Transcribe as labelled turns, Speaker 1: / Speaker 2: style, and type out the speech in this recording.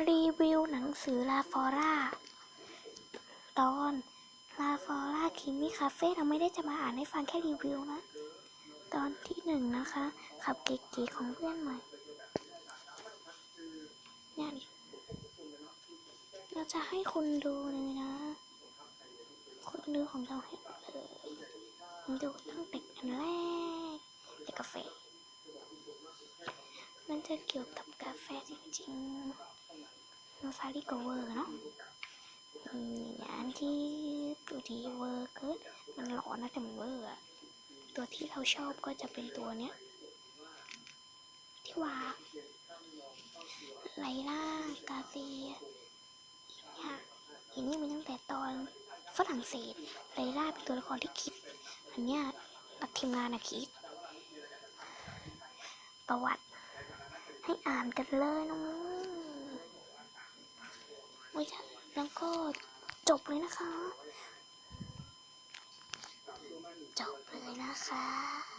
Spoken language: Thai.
Speaker 1: รีวิวหนังสือลาฟอร่าตอนลาฟอร่าคิมมี่คาเฟ่เราไม่ได้จะมาอ่านให้ฟังแค่รีวิวนะ ตอนที่หนึ่งนะคะ ขับเก๋ๆของเพื่อนใหม่เนี่ยเราจะให้คุณดูเลยนะ คุณดูของเราให้เลยดูตั้งแต่อันแรกแต่กาแฟ มันจะเกี่ยวกับกาแฟจริงๆ มันฟาริโกเวอร์เนาะอย่างที่ตัวที่เวอร์เกิดมันหลอนนะแต่มันเวอร์อะตัวที่เราชอบก็จะเป็นตัวเนี้ย ที่ว่าไลล่ากาเซียเนี่ยอันนี้มีตั้งแต่ตอนฝรั่งเศสไลล่าเป็นตัวละครที่คิด อันเนี้ยนักทีมงานนะคิด ประวัติให้อ่านกันเลยน้อง ไม่ใช่แล้วก็จบเลยนะคะ จบเลยนะคะ